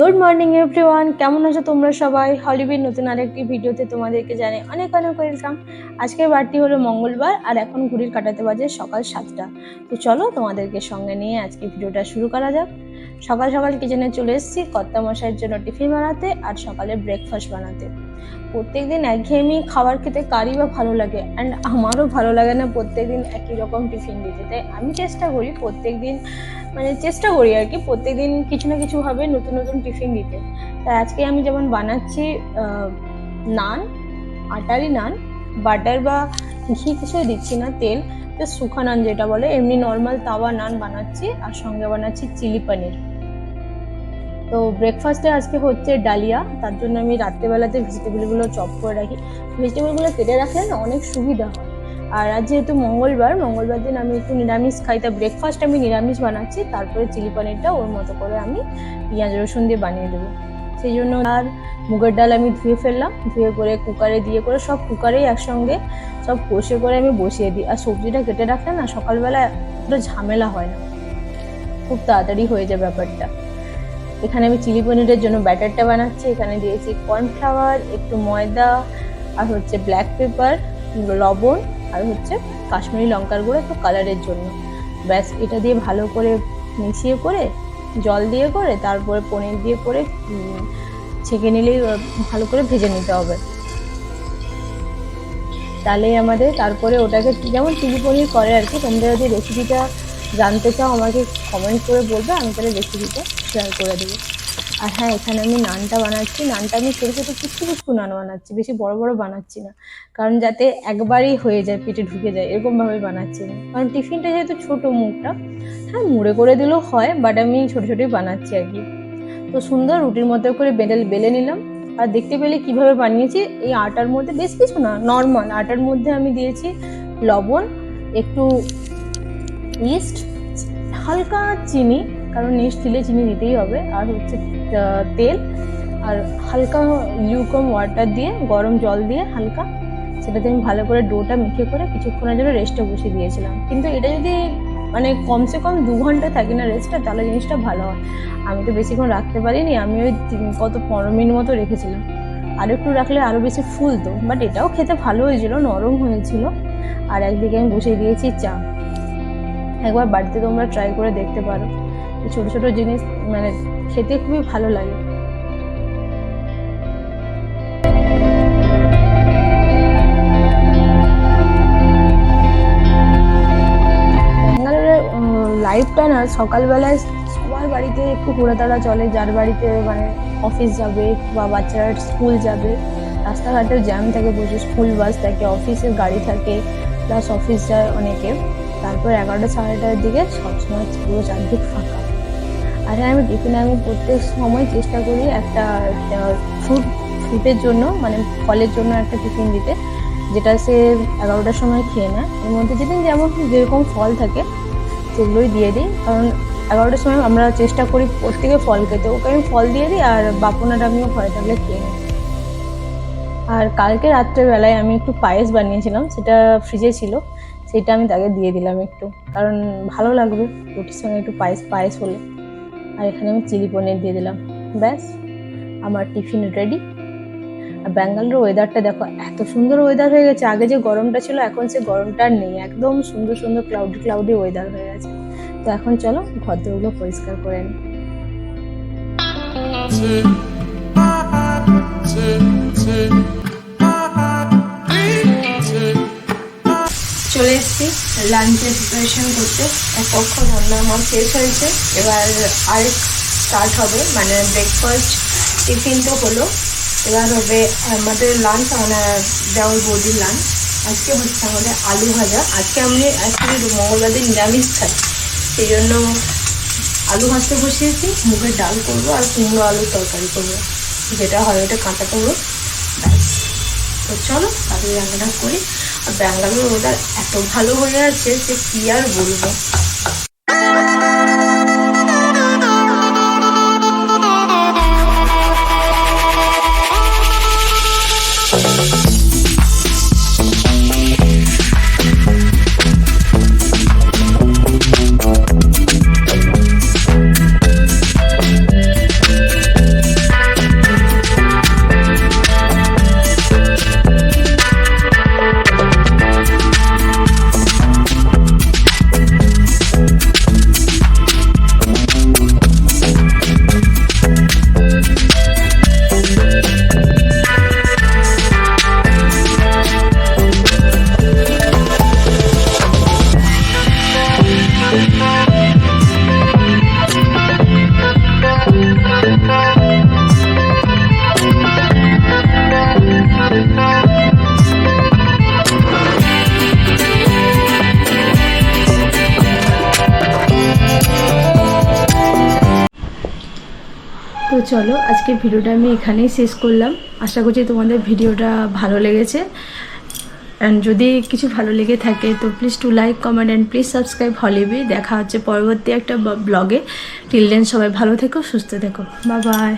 Good morning everyone কেমন আছো তোমরা সবাই? হলিউড নতুন আরেকটি ভিডিওতে তোমাদেরকে জানাই অনেক অনেক ওয়েলকাম আজকের বারটি হলো মঙ্গলবার আর এখন ঘুরির কাটাতে বাজে সকাল সাতটা। তো চলো তোমাদেরকে সঙ্গে নিয়ে আজকে ভিডিওটা শুরু করা যাক। সকাল সকাল কিচেনে চলে এসেছি কর্তা মশাইয়ের জন্য টিফিন বানাতে আর সকালে ব্রেকফাস্ট বানাতে। প্রত্যেকদিন একঘেয়েমি খাবার খেতে কারই বা ভালো লাগে অ্যান্ড আমারও ভালো লাগে না প্রত্যেকদিন একই রকম টিফিন দিতে। তাই আমি চেষ্টা করি প্রত্যেকদিন মানে চেষ্টা করি আর কি প্রত্যেকদিন কিছু না কিছু ভাবে নতুন নতুন টিফিন দিতে। তাই আজকে আমি যেমন বানাচ্ছি নান, আটারি নান, বাটার বা ঘি কিছুই দিচ্ছি না, তেল জাস্ট শুকা নান যেটা বলে, এমনি নর্মাল তাওয়া নান বানাচ্ছি, আর সঙ্গে বানাচ্ছি চিলি পনির। তো ব্রেকফাস্টে আজকে হচ্ছে ডালিয়া, তার জন্য আমি রাত্রেবেলাতে ভেজিটেবলগুলো চপ করে রাখি। ভেজিটেবলগুলো কেটে রাখলে না অনেক সুবিধা হয়। আর আজ যেহেতু মঙ্গলবার মঙ্গলবার দিন আমি একটু নিরামিষ খাই, তা ব্রেকফাস্ট আমি নিরামিষ বানাচ্ছি, তারপরে চিলি পনিরটা ওর মতো করে আমি পেঁয়াজ, রসুন দিয়ে বানিয়ে দেবো। সেই জন্য আর মুগের ডাল আমি ধুয়ে ফেললাম, ধুয়ে করে কুকারে দিয়ে করে সব কুকারেই একসঙ্গে সব কষে করে আমি বসিয়ে দিই। আর সবজিটা কেটে রাখলে না সকালবেলা এতটা ঝামেলা হয় না। খুব তাড়াতাড়ি হয়ে যায় ব্যাপারটা। এখানে আমি চিলি পনিরের জন্য ব্যাটারটা বানাচ্ছি। এখানে দিয়েছি কর্নফ্লাওয়ার একটু ময়দা, আর হচ্ছে ব্ল্যাক পেপার লবণ, আর হচ্ছে কাশ্মীরি লঙ্কার গুঁড়ো একটু কালারের জন্য। ব্যাস, এটা দিয়ে ভালো করে মিশিয়ে করে, জল দিয়ে করে, তারপরে পনির দিয়ে করে ছেঁকে নিলেই ভালো করে ভেজে নিতে হবে। তাহলে আমাদের, তারপরে ওটাকে যেমন চিলি পনির করে আর কি তোমরা যদি রেসিপিটা জানতে চাও, আমাকে কমেন্ট করে বলবে, আমি তাহলে রেসিপিটা শেয়ার করে দেবো। আর হ্যাঁ এখানে আমি নানটা বানাচ্ছি। নানটা আমি ছোটো ছোটো কুচকু কুচকু নান বানাচ্ছি, বেশি বড় বড় বানাচ্ছি না। কারণ যাতে একবারই হয়ে যায়, পেটে ঢুকে যায় এরকমভাবে বানাচ্ছি না কারণ টিফিনটা যেহেতু ছোটো মুখটা হ্যাঁ মুড়ে করে দিলেও হয় বাট আমি ছোটো ছোটোই বানাচ্ছি আর কি। তো সুন্দর রুটির মতো করে বেলে বেলে নিলাম। আর দেখতে পেলে কীভাবে বানিয়েছি, এই আটার মধ্যে বেশ কিছু না নর্মাল আটার মধ্যে আমি দিয়েছি লবণ, একটু ইস্ট হালকা চিনি, কারণ ইস্ট দিলে চিনি দিতেই হবে। আর হচ্ছে তেল, আর হালকা লিউকম ওয়াটার দিয়ে, গরম জল দিয়ে হালকা, সেটাতে আমি ভালো করে ডোটা মেখে করে কিছুক্ষণের জন্য রেস্টে বসিয়ে দিয়েছিলাম। কিন্তু এটা যদি মানে কমসে কম দু ঘণ্টা থাকি না রেস্টটা তাহলে জিনিসটা ভালো হয়। আমি তো বেশিক্ষণ রাখতে পারিনি, আমি ওই কত পনেরো মিনিট মতো রেখেছিলাম। আর একটু রাখলে আরও বেশি ফুলতো বাট এটাও খেতে ভালো হয়েছিল, নরম হয়েছিল। আর একদিকে আমি বসিয়ে দিয়েছি চা। একবার বাড়িতে তোমরা ট্রাই করে দেখতে পারো। ছোটো ছোটো জিনিস মানে খেতে খুবই ভালো লাগে। লাইফটা না সকালবেলায় সবার বাড়িতে একটু ঘোরাতাড়া চলে। যার বাড়িতে মানে অফিস যাবে বা বাচ্চারা স্কুল যাবে রাস্তাঘাটেও জ্যাম থাকে প্রচুর। স্কুল বাস থাকে অফিসের গাড়ি থাকে প্লাস অফিস যায় অনেকে। তারপর এগারোটা, সাড়ে দিকে সবসময় পুরো চারদিক ফাঁকা। আর হ্যাঁ আমি টিফিনে আমি প্রত্যেক সময় চেষ্টা করি একটা ফ্রুট ফ্রুটের জন্য মানে ফলের জন্য একটা টিফিন দিতে, যেটা সে এগারোটার সময় খেয়ে নেয়। এর মধ্যে যেদিন যেমন যেরকম ফল থাকে, সেগুলোই দিয়ে দিই। কারণ এগারোটার সময় আমরা চেষ্টা করি প্রত্যেকে ফল খেতে। ওকে আমি ফল দিয়ে দিই আর বাপনার আমিও ঘরে থাকলে খেয়ে নিই আর কালকে রাত্রেবেলায় আমি একটু পায়েস বানিয়েছিলাম, সেটা ফ্রিজে ছিল। সেটা আমি তাকে দিয়ে দিলাম একটু। কারণ ভালো লাগবে, রুটির সঙ্গে একটু পায়েস পায়েস হলে। আর এখানে আমি চিলি পনির দিয়ে দিলাম। ব্যাস, আমার টিফিন রেডি আর ব্যাঙ্গালোর ওয়েদারটা দেখো, এত সুন্দর ওয়েদার হয়ে গেছে। আগে যে গরমটা ছিল, এখন সে গরমটা নেই। একদম সুন্দর সুন্দর ক্লাউডি ক্লাউডি ওয়েদার হয়ে গেছে। তো এখন চলো, ঘরদোরগুলো পরিষ্কার করে নিই লাঞ্চের প্রিপারেশন করতে এক পক্ষ রান্না আমার শেষ হয়েছে। এবার আরেক স্টার্ট হবে মানে ব্রেকফাস্ট টিফিন তো হলো। এবার হবে আমাদের লাঞ্চ মানে দেওয়ার বৌদির লাঞ্চ আজকে হচ্ছে আমাদের আলু ভাজা। আজকে আমি অ্যাকচুয়ালি মঙ্গলবার নিরামিষ খাই। সেই জন্য আলু ভাজতে বসিয়েছি, মুগের ডাল করব আর কুমড়ো আলুর তরকারি করব। যেটা হয় ওটা কাঁচা করব ব্যাস। তো চলো তাদের রান্নাটা করি। আর ব্যাঙ্গালোর ওয়েদার এত ভালো হয়ে আছে যে কি আর বলব। তো চলো আজকে ভিডিওটা আমি এখানেই শেষ করলাম। আশা করছি তোমাদের ভিডিওটা ভালো লেগেছে। অ্যান্ড যদি কিছু ভালো লেগে থাকে, তো please to like comment and please subscribe হলিবি দেখা হচ্ছে পরবর্তী একটা ব্লগে টিল দেন সবাই ভালো থেকো, সুস্থ থেকো। বা বাই